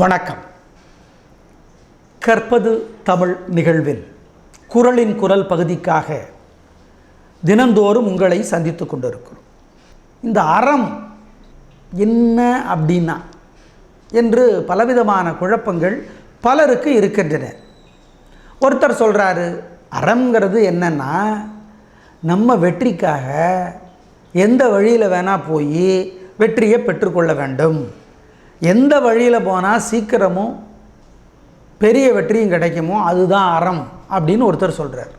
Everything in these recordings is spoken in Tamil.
வணக்கம். கற்பது தமிழ் நிகழ்வில் குரலின் குரல் பகுதிக்காக தினந்தோறும் உங்களை சந்தித்து கொண்டிருக்கிறோம். இந்த அறம் என்ன அப்படின்னா என்று பலவிதமான குழப்பங்கள் பலருக்கு இருக்கின்றன. ஒருத்தர் சொல்கிறாரு அறம்ங்கிறது என்னன்னா நம்ம வெற்றிக்காக எந்த வழியில் வேணால் போய் வெற்றியை பெற்றுக்கொள்ள வேண்டும். எந்த வழியில் போனால் சீக்கிரமும் பெரிய வெற்றியும் கிடைக்குமோ அதுதான் அறம் அப்படின்னு ஒருத்தர் சொல்கிறார்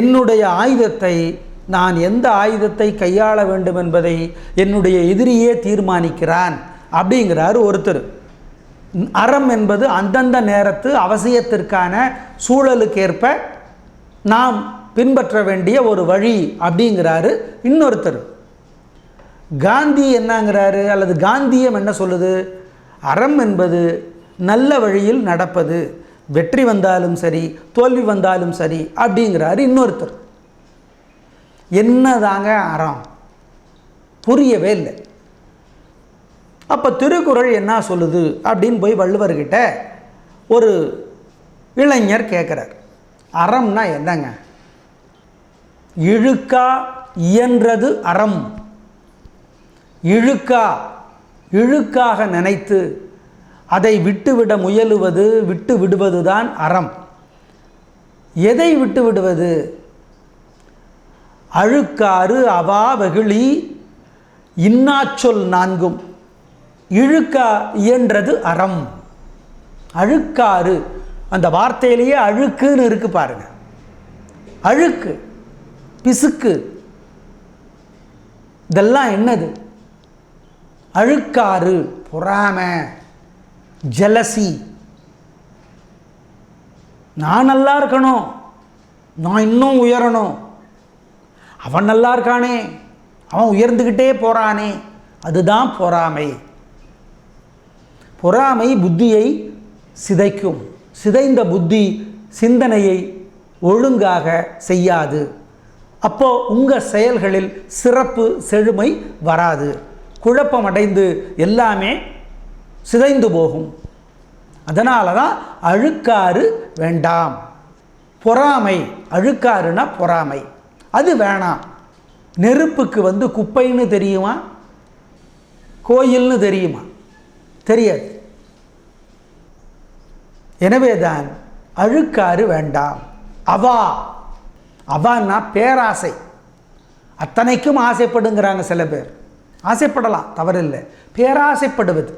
என்னுடைய ஆயுதத்தை நான் எந்த ஆயுதத்தை கையாள வேண்டும் என்பதை என்னுடைய எதிரியே தீர்மானிக்கிறான் அப்படிங்கிறார் ஒருத்தர். அறம் என்பது அந்தந்த நேரத்து அவசியத்திற்கான சூழலுக்கேற்ப நாம் பின்பற்ற வேண்டிய ஒரு வழி அப்படிங்கிறாரு இன்னொருத்தர். காந்தி என்னங்கிறாரு? அல்லது காந்தியம் என்ன சொல்லுது? அறம் என்பது நல்ல வழியில் நடப்பது. வெற்றி வந்தாலும் சரி தோல்வி வந்தாலும் சரி அப்படிங்கிறாரு இன்னொருத்தர். என்னதாங்க அறம்? புரியவே இல்லை. அப்போ திருக்குறள் என்ன சொல்லுது அப்படின்னு போய் வள்ளுவர்கிட்ட ஒரு இளைஞர் கேட்குறார் அறம்னா என்னங்க? இழுக்கா இயன்றது அறம். இழுக்கா இழுக்காக நினைத்து அதை விட்டுவிட முயலுவது விட்டு விடுவதுதான் அறம். எதை விட்டு விடுவது? அழுக்காறு அவா வெகுளி இன்னாச்சொல் நான்கும். இழுக்கா இயன்றது அறம். அழுக்காறு அந்த வார்த்தையிலேயே அழுக்குன்னு இருக்கு பாருங்க. அழுக்கு பிசுக்கு. இதெல்லாம் என்னது? அழுக்காறு பொறாமை ஜலசி. நான் நல்லா இருக்கணும். நான் இன்னும் உயரணும். அவன் நல்லா இருக்கானே. அவன் உயர்ந்துக்கிட்டே போகிறானே அதுதான் பொறாமை. பொறாமை புத்தியை சிதைக்கும். சிதைந்த புத்தி சிந்தனையை ஒழுங்காக செய்யாது. அப்போ உங்கள் செயல்களில் சிறப்பு செழுமை வராது. குழப்பம் அடைந்து எல்லாமே சிதைந்து போகும். அதனால தான் அழுக்காறு வேண்டாம். பொறாமை அழுக்காறுனா பொறாமை. அது வேணாம். நெருப்புக்கு வந்து குப்பைன்னு தெரியுமா? கோயில்னு தெரியுமா? தெரியாது. எனவே தான் அழுக்காறு வேண்டாம். அவா. அவான்னா பேராசை. அத்தனைக்கும் ஆசைப்படுங்கிறாங்க சில பேர். ஆசைப்படலாம் தவறில்லை. பேராசைப்படுவது.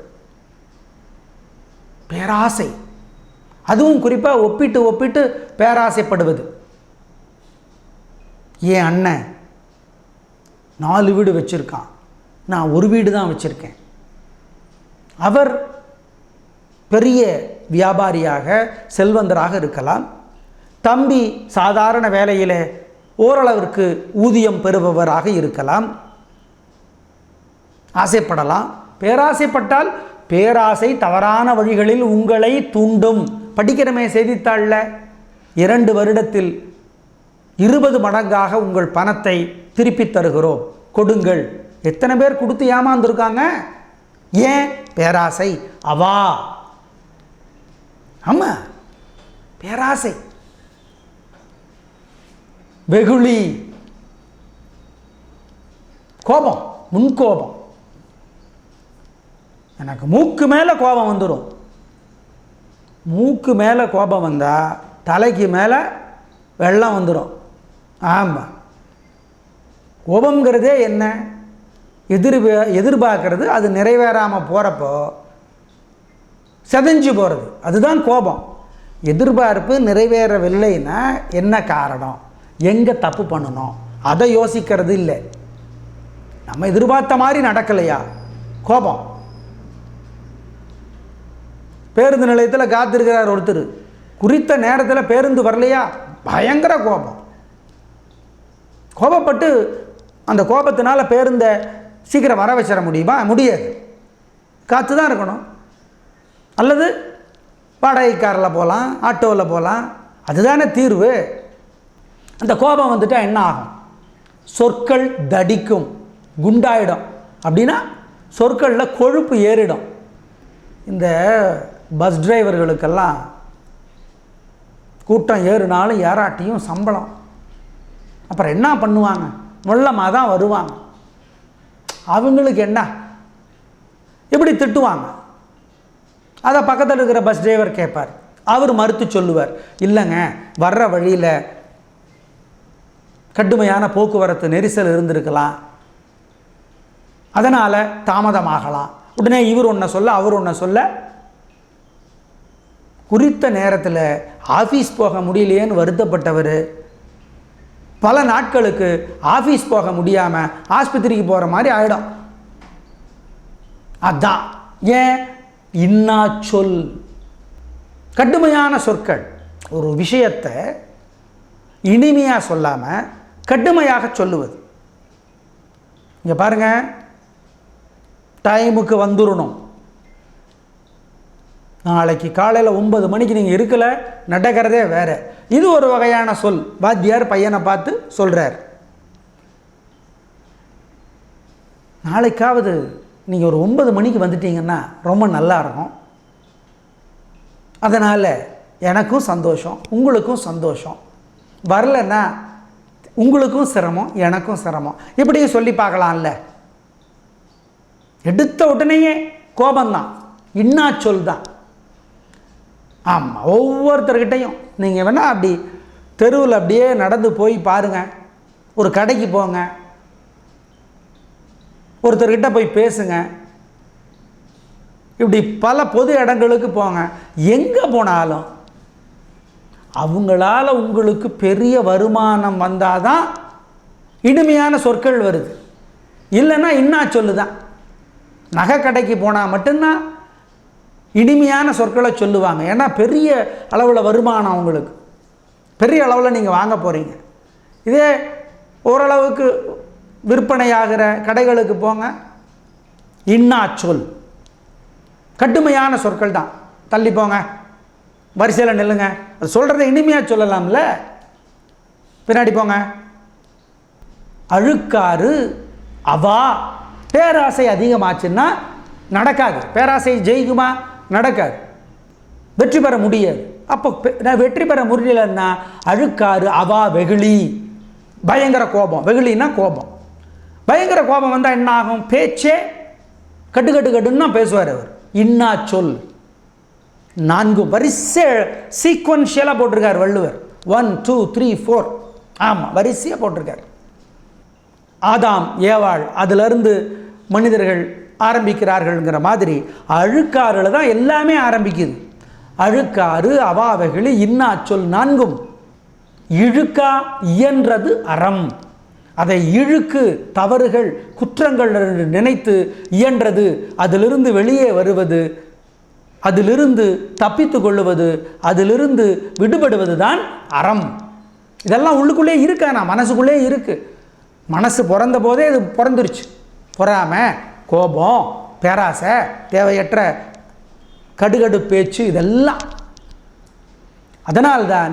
பேராசை. அதுவும் குறிப்பாக ஒப்பிட்டு ஒப்பிட்டு பேராசைப்படுவது. ஏன் அண்ணன் நாலு வீடு வச்சுருக்கான். நான் ஒரு வீடு தான் வச்சுருக்கேன். அவர் பெரிய வியாபாரியாக செல்வந்தராக இருக்கலாம். தம்பி சாதாரண வேலையில் ஓரளவிற்கு ஊதியம் பெறுபவராக இருக்கலாம். ஆசைப்படலாம். பேராசைப்பட்டால் பேராசை தவறான வழிகளில் உங்களை தூண்டும். படிக்கிறமே செய்தித்தாளில். இரண்டு வருடத்தில் இருபது மடங்காக உங்கள் பணத்தை திருப்பி தருகிறோம். கொடுங்கள். எத்தனை பேர் கொடுத்து ஏமாந்துருக்காங்க? ஏன்? பேராசை. அவா. ஆமாம் பேராசை. வெகுளி. கோபம். முன்கோபம். எனக்கு மூக்கு மேலே கோபம் வந்துடும் மூக்கு மேலே கோபம் வந்தால் தலைக்கு மேலே வெள்ளம் வந்துடும் ஆமாம் கோபங்கிறதே என்ன? எதிர் எதிர்பார்க்கறது அது நிறைவேறாமல் போகிறப்போ செதஞ்சு போகிறது அதுதான் கோபம். எதிர்பார்ப்பு நிறைவேறவில்லைன்னா என்ன காரணம்? எங்கே தப்பு பண்ணணும்? அதை யோசிக்கிறது இல்லை. நம்ம எதிர்பார்த்த மாதிரி நடக்கலையா? கோபம். பேருந்து நிலையத்தில் காத்திருக்கிறார் ஒருத்தர். குறித்த நேரத்தில் பேருந்து வரலையா? பயங்கர கோபம். கோபப்பட்டு அந்த கோபத்தினால பேருந்தை சீக்கிரம் வர வச்சிட முடியுமா? முடியாது. காத்து தான் இருக்கணும். அல்லது வாடகை காரில் போகலாம் ஆட்டோவில் போகலாம் அதுதானே தீர்வு. அந்த கோபம் வந்துட்டால் என்ன ஆகும்? சொற்கள் தடிக்கும் குண்டாயிடும். அப்படின்னா சொற்களில் கொழுப்பு ஏறிடும். இந்த பஸ் டிரைவர்களுக்கெல்லாம் கூட்டம் ஏறுனாலும் ஏறாட்டியும் சம்பளம். அப்புறம் என்ன பண்ணுவாங்க? மொல்லமாக தான் வருவாங்க. அவங்களுக்கு என்ன? இப்படி திட்டுவாங்க? அதை பக்கத்தில் இருக்கிற பஸ் டிரைவர் கேட்பார். அவர் மறுத்து சொல்லுவார் இல்லைங்க வர்ற வழியில் கடுமையான போக்குவரத்து நெரிசல் இருந்திருக்கலாம். அதனால் தாமதமாகலாம். உடனே இவர் ஒன்றை சொல்ல அவர் ஒன்றை சொல்ல குறித்த நேரத்தில் ஆஃபீஸ் போக முடியலையேன்னு வருத்தப்பட்டவர். பல நாட்களுக்கு ஆஃபீஸ் போக முடியாமல் ஆஸ்பத்திரிக்கு போகிற மாதிரி ஆகிடும் அதான் ஏன்? இன்னா சொல். கடுமையான சொற்கள். ஒரு விஷயத்தை இனிமையாக சொல்லாமல் கடுமையாக சொல்லுவது. இங்கே பாருங்கள் டைமுக்கு வந்துடணும் நாளைக்கு காலையில் ஒன்பது மணிக்கு நீங்கள் இருக்கலை நடக்கிறதே வேறு. இது ஒரு வகையான சொல். வாத்தியார் பையனை பார்த்து சொல்கிறார் நாளைக்காவது நீங்கள் ஒரு ஒன்பது மணிக்கு வந்துட்டீங்கன்னா ரொம்ப நல்லா இருக்கும். அதனால் எனக்கும் சந்தோஷம் உங்களுக்கும் சந்தோஷம். வரலன்னா உங்களுக்கும் சிரமம் எனக்கும் சிரமம். இப்படியும் சொல்லி பார்க்கலாம்ல. எடுத்த உடனேயே கோபந்தான் இன்னா சொல் தான் ஆமாம் ஒவ்வொருத்தர்கிட்டையும். நீங்கள் வேணால் அப்படி தெருவில் அப்படியே நடந்து போய் பாருங்கள் ஒரு கடைக்கு போங்க. ஒருத்தர்கிட்ட போய் பேசுங்க. இப்படி பல பொது இடங்களுக்கு போங்க. எங்கே போனாலும் அவங்களால உங்களுக்கு பெரிய வருமானம் வந்தால் தான் இனிமையான சொற்கள் வருது. இல்லைன்னா இன்னா சொல்லுதான். நகை கடைக்கு போனால் மட்டும்தான் இனிமையான சொற்களை சொல்லுவாங்க. ஏன்னா பெரிய அளவில் வருமானம் அவங்களுக்கு. பெரிய அளவில் நீங்கள் வாங்க போகிறீங்க இதே ஓரளவுக்கு விற்பனையாகிற கடைகளுக்கு போங்க. இன்னா சொல். கடுமையான சொற்கள் தான். தள்ளி போங்க. வரிசையில் நில்லுங்க. அது சொல்கிறத இனிமையாக சொல்லலாம்ல? பின்னாடி போங்க. அழுக்காறு அவா பேராசை அதிகமாச்சுன்னா நடக்காது. பேராசை ஜெயிக்குமா? நடக்காது. வெற்றி பெற முடியாது. அப்போ நான் வெற்றி பெற முடியலன்னா அழுக்காறு அவா வெகுளி. பயங்கர கோபம். வெகுளின்னா கோபம். பயங்கர கோபம் வந்தால் என்ன ஆகும்? பேச்சே கட்டு கட்டு கட்டுன்னு தான் பேசுவார் அவர். இன்னா சொல். நான்கு வரிசை சீக்வன்ஷியலாக போட்டிருக்கார் Valluvar. One two three four ஆமாம் வரிசையாக போட்டிருக்கார். ஆதாம் ஏவாள் அதிலிருந்து மனிதர்கள் ஆரம்பிக்கிறார்கள்ங்கிற மாதிரி அழுக்காறுல தான் எல்லாமே ஆரம்பிக்குது. அழுக்காறு அவாவைகளி இன்னா சொல் நான்கும். இழுக்கா இயன்றது அறம். அதை இழுக்கு தவறுகள் குற்றங்கள் என்று நினைத்து இயன்றது அதிலிருந்து வெளியே வருவது அதிலிருந்து தப்பித்து கொள்ளுவது அதிலிருந்து விடுபடுவது தான் அறம். இதெல்லாம் உள்ளுக்குள்ளே இருக்கா நான் மனசுக்குள்ளே இருக்குது மனசு பிறந்த போதே இது பிறந்துருச்சு. பொறாமல் கோபம் பேராசை தேவையற்ற கடுகடு பேச்சு இதெல்லாம். அதனால்தான்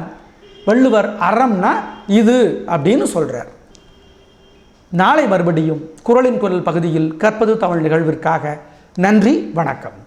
வள்ளுவர் அறம்னா இது அப்படின்னு சொல்கிறார் நாளை மறுபடியும் குரலின் குரல் பகுதியில் கற்பது தமிழ் நிகழ்விற்காக நன்றி வணக்கம்.